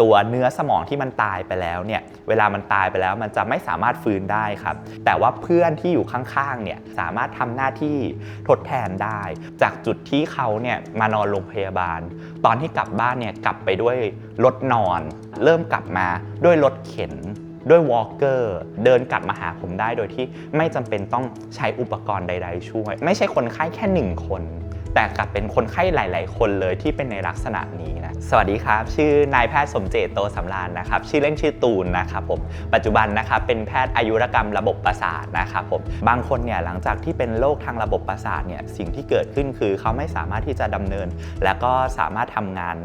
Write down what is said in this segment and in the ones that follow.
ตัวเนื้อสมองที่มันตายไปแล้วเนี่ยเวลามันตายไปแล้วมันจะไม่สามารถฟื้นได้ครับ แต่ว่าเพื่อนที่อยู่ข้างๆเนี่ยสามารถทำหน้าที่ทดแทนได้ จากจุดที่เขาเนี่ยมานอนโรงพยาบาล ตอนที่กลับบ้านเนี่ยกลับไปด้วยรถนอน เริ่มกลับมาด้วยรถเข็นด้วยวอล์กเกอร์เดินกลับมาหาผมได้โดยที่ไม่จำเป็นต้องใช้อุปกรณ์ใด ๆ ช่วย ไม่ใช่คนไข้แค่หนึ่งคน แต่กลับเป็นคนไข้หลาย ๆ คนเลยที่เป็นในลักษณะนี้นะ สวัสดีครับ ชื่อนายแพทย์สมเจตโตสำราญนะครับ ชื่อเล่นชื่อตูนนะครับผม ปัจจุบันนะครับเป็นแพทย์อายุรกรรมระบบประสาทนะครับผม บางคนเนี่ยหลังจากที่เป็นโรคทางระบบประสาทเนี่ยสิ่งที่เกิดขึ้นคือเขาไม่สามารถที่จะดำเนิน และก็สามารถทำงาน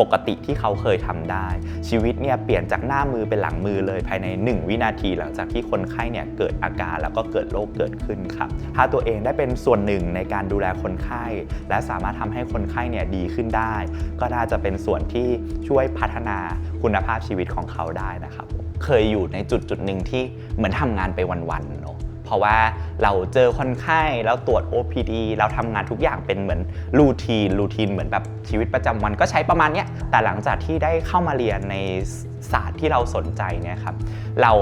ปกติที่เขาเคยทำได้ ชีวิตเนี่ยเปลี่ยนจากหน้ามือเป็นหลังมือเลยภายใน 1 วินาทีหลังจากที่คนไข้เนี่ยเกิดอาการแล้วก็เกิดโรคเกิดขึ้นครับ ถ้าตัวเองได้เป็นส่วนหนึ่งในการดูแลคนไข้และสามารถทำให้คนไข้เนี่ยดีขึ้นได้ ก็น่าจะเป็นส่วนที่ช่วยพัฒนาคุณภาพชีวิตของเขาได้นะครับผมเคยอยู่ในจุดจุดหนึ่งที่เหมือนทำงานไปวันๆเนาะเพราะว่าเราเจอคนไข้แล้วตรวจ OPD เราทำงานทุกอย่างเป็นเหมือนรูทีนรูทีนเหมือนแบบชีวิตประจำวันก็ใช้ประมาณเนี้ยแต่หลังจากที่ได้เข้ามาเรียนในศาสตร์ที่เราสนใจเนี่ยครับเรา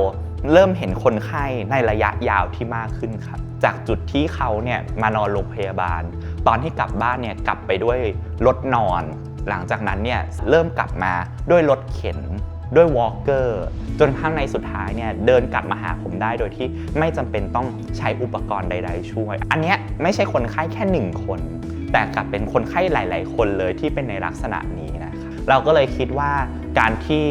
เริ่มเห็นคนไข้ในระยะยาวที่มากขึ้นครับ จากจุดที่เขาเนี่ยมานอนโรงพยาบาล ตอนที่กลับบ้านเนี่ยกลับไปด้วยรถนอน หลังจากนั้นเนี่ยเริ่มกลับมาด้วยรถเข็นด้วยวอล์กเกอร์จนข้างในสุดท้ายเนี่ยเดินกลับมาหาผมได้โดยที่ไม่จำเป็นต้องใช้อุปกรณ์ใด ๆ ช่วย อันเนี้ยไม่ใช่คนไข้แค่หนึ่งคน แต่กลับเป็นคนไข้หลาย ๆ คนเลยที่เป็นในลักษณะนี้นะครับเราก็เลยคิดว่า การที่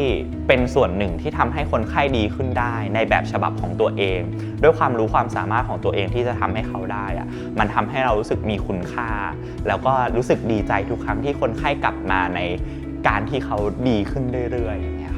เป็นส่วนหนึ่งที่ทำให้คนไข้ดีขึ้นได้ ในแบบฉบับของตัวเอง ด้วยความรู้ความสามารถของตัวเองที่จะทำให้เขาได้อะมันทำให้เรารู้สึกมีคุณค่า แล้วก็รู้สึกดีใจทุกครั้งที่คนไข้กลับมาในการที่เขาดีขึ้นเรื่อยๆอย่างเงี้ย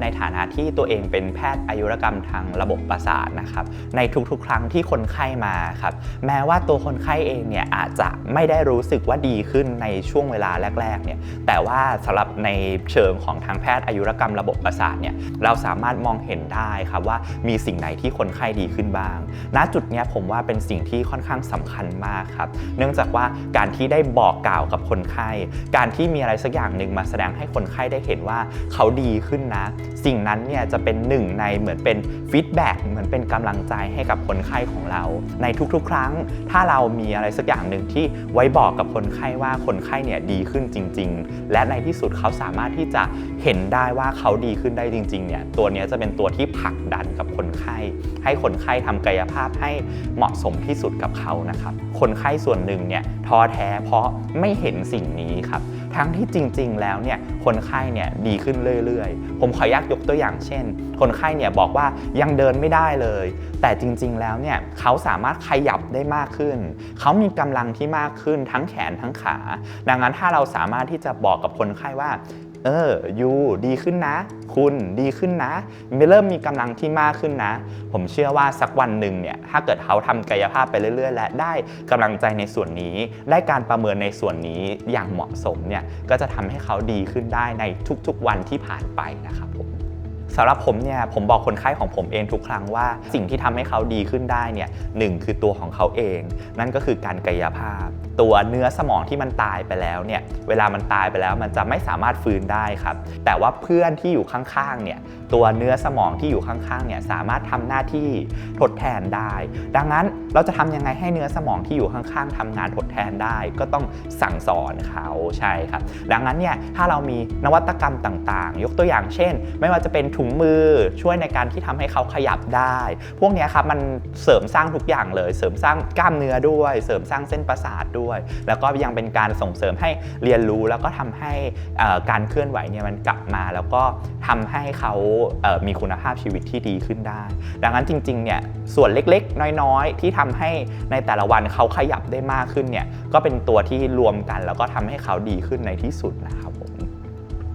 ในฐานะที่ตัวเองเป็นแพทย์อายุรกรรมทางระบบประสาทนะครับในทุกๆ ครั้งที่คนไข้มาครับแม้ว่าตัวคนไข้เองเนี่ยอาจจะไม่ได้รู้สึกว่าดีขึ้นในช่วงเวลาแรกๆเนี่ยแต่ว่าสำหรับในเชิงของทางแพทย์อายุรกรรมระบบประสาทเนี่ยเราสามารถมองเห็นได้ครับว่ามีสิ่งไหนที่คนไข้ดีขึ้นบ้าง ณจุดนี้ผมว่าเป็นสิ่งที่ค่อนข้างสำคัญมากครับเนื่องจากว่าการที่ได้บอกกล่าวกับคนไข้ การที่มีอะไรสักอย่างหนึ่งมาแสดงให้คนไข้ได้เห็นว่าเขาดีขึ้นนะ สิ่งนั้นเนี่ยจะเป็นหนึ่งในเหมือนเป็นฟีดแบ็กเหมือนเป็นกำลังใจให้กับคนไข้ของเรา ในทุกๆ ครั้ง ถ้าเรามีอะไรสักอย่างหนึ่งที่ไว้บอกกับคนไข้ว่าคนไข้เนี่ยดีขึ้นจริง ๆ และในที่สุดเขาสามารถที่จะเห็นได้ว่าเขาดีขึ้นได้จริงๆเนี่ยตัวนี้จะเป็นตัวที่ผลักดันกับคนไข้ ให้คนไข้ทำกายภาพให้เหมาะสมที่สุดกับเขานะครับคนไข้ส่วนหนึ่งเนี่ยท้อแท้เพราะไม่เห็นสิ่งนี้ครับ ทั้งที่จริง ๆ แล้วเนี่ยคนไข้เนี่ยดีขึ้นเรื่อย ๆ ผมขออนุญาตยกตัวอย่างเช่น คนไข้เนี่ยบอกว่ายังเดินไม่ได้เลย แต่จริง ๆ แล้วเนี่ยเขาสามารถขยับได้มากขึ้น เขามีกำลังที่มากขึ้นทั้งแขนทั้งขา ดังนั้นถ้าเราสามารถที่จะบอกกับคนไข้ว่า เออยูดีขึ้นนะ คุณดีขึ้นนะเริ่มมีกำลังที่มากขึ้นนะ ผมเชื่อว่าสักวันหนึ่งเนี่ยถ้าเกิดเขาทำกายภาพไปเรื่อย ๆ และได้กำลังใจในส่วนนี้ ได้การประเมินในส่วนนี้อย่างเหมาะสมเนี่ยก็จะทำให้เขาดีขึ้นได้ในทุกๆวันที่ผ่านไปนะครับ สำหรับผมเนี่ยผมบอกคนไข้ของผมเองทุกครั้งว่าสิ่งที่ทำให้เขาดีขึ้นได้เนี่ยหนึ่งคือตัวของเขาเอง นั่นก็คือการกายภาพ ตัวเนื้อสมองที่มันตายไปแล้วเนี่ยเวลามันตายไปแล้วมันจะไม่สามารถฟื้นได้ครับแต่ว่าเพื่อนที่อยู่ข้างๆเนี่ยตัวเนื้อสมองที่อยู่ข้างๆเนี่ยสามารถทำหน้าที่ทดแทนได้ ดังนั้นเราจะทำยังไงให้เนื้อสมองที่อยู่ข้างๆทำงานทดแทนได้ ก็ต้องสั่งสอนเขาใช่ครับ ดังนั้นเนี่ยถ้าเรามีนวัตกรรมต่างๆ ยกตัวอย่างเช่น ไม่ว่าจะเป็นถุงมือช่วยในการที่ทำให้เขาขยับได้ พวกนี้ครับมันเสริมสร้างทุกอย่างเลย เสริมสร้างกล้ามเนื้อด้วย เสริมสร้างเส้นประสาทด้วย แล้วก็ยังเป็นการส่งเสริมให้เรียนรู้แล้วก็ทำให้การเคลื่อนไหวเนี่ยมันกลับมา แล้วก็ทำให้เขามีคุณภาพชีวิตที่ดีขึ้นได้ ดังนั้นจริงๆเนี่ยส่วนเล็กๆ น้อยๆ ที่ทำให้ในแต่ละวันเขาขยับได้มากขึ้นเนี่ยก็เป็นตัวที่รวมกัน แล้วก็ทำให้เขาดีขึ้นในที่สุดนะครับผม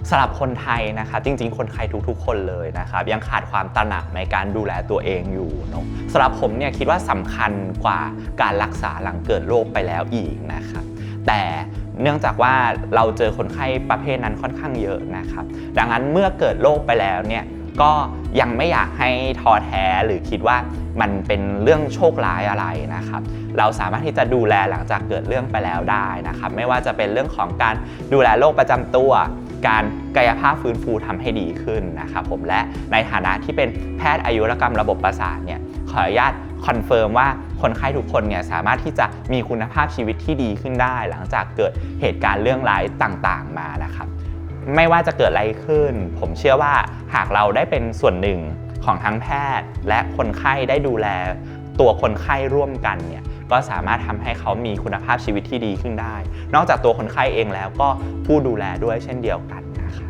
สำหรับคนไทยนะครับจริง ๆ คนไทยทุกๆ คนเลยนะครับยังขาดความตระหนักในการดูแลตัวเองอยู่เนาะสำหรับผมเนี่ยคิดว่าสำคัญกว่าการรักษาหลังเกิดโรคไปแล้วอีกนะครับแต่เนื่องจากว่าเราเจอคนไข้ประเภทนั้นค่อนข้างเยอะนะครับ ดังนั้นเมื่อเกิดโรคไปแล้วเนี่ยก็ยังไม่อยากให้ท้อแท้หรือคิดว่ามันเป็นเรื่องโชคร้ายอะไรนะครับ เราสามารถที่จะดูแลหลังจากเกิดเรื่องไปแล้วได้นะครับ ไม่ว่าจะเป็นเรื่องของการดูแลโรคประจำตัว การกายภาพฟื้นฟูทำให้ดีขึ้นนะครับผมและในฐานะที่เป็นแพทย์อายุรกรรมระบบประสาทเนี่ยขออนุญาตคอนเฟิร์มว่าคนไข้ทุกคนเนี่ยสามารถที่จะมีคุณภาพชีวิตที่ดีขึ้นได้ หลังจากเกิดเหตุการณ์เรื่องร้ายต่างๆมานะครับ ไม่ว่าจะเกิดอะไรขึ้น ผมเชื่อว่าหากเราได้เป็นส่วนหนึ่งของทั้งแพทย์ และคนไข้ได้ดูแลตัวคนไข้ร่วมกันเนี่ย ก็สามารถทำให้เขามีคุณภาพชีวิตที่ดีขึ้นได้ นอกจากตัวคนไข้เองแล้วก็ผู้ดูแลด้วยเช่นเดียวกันนะคะ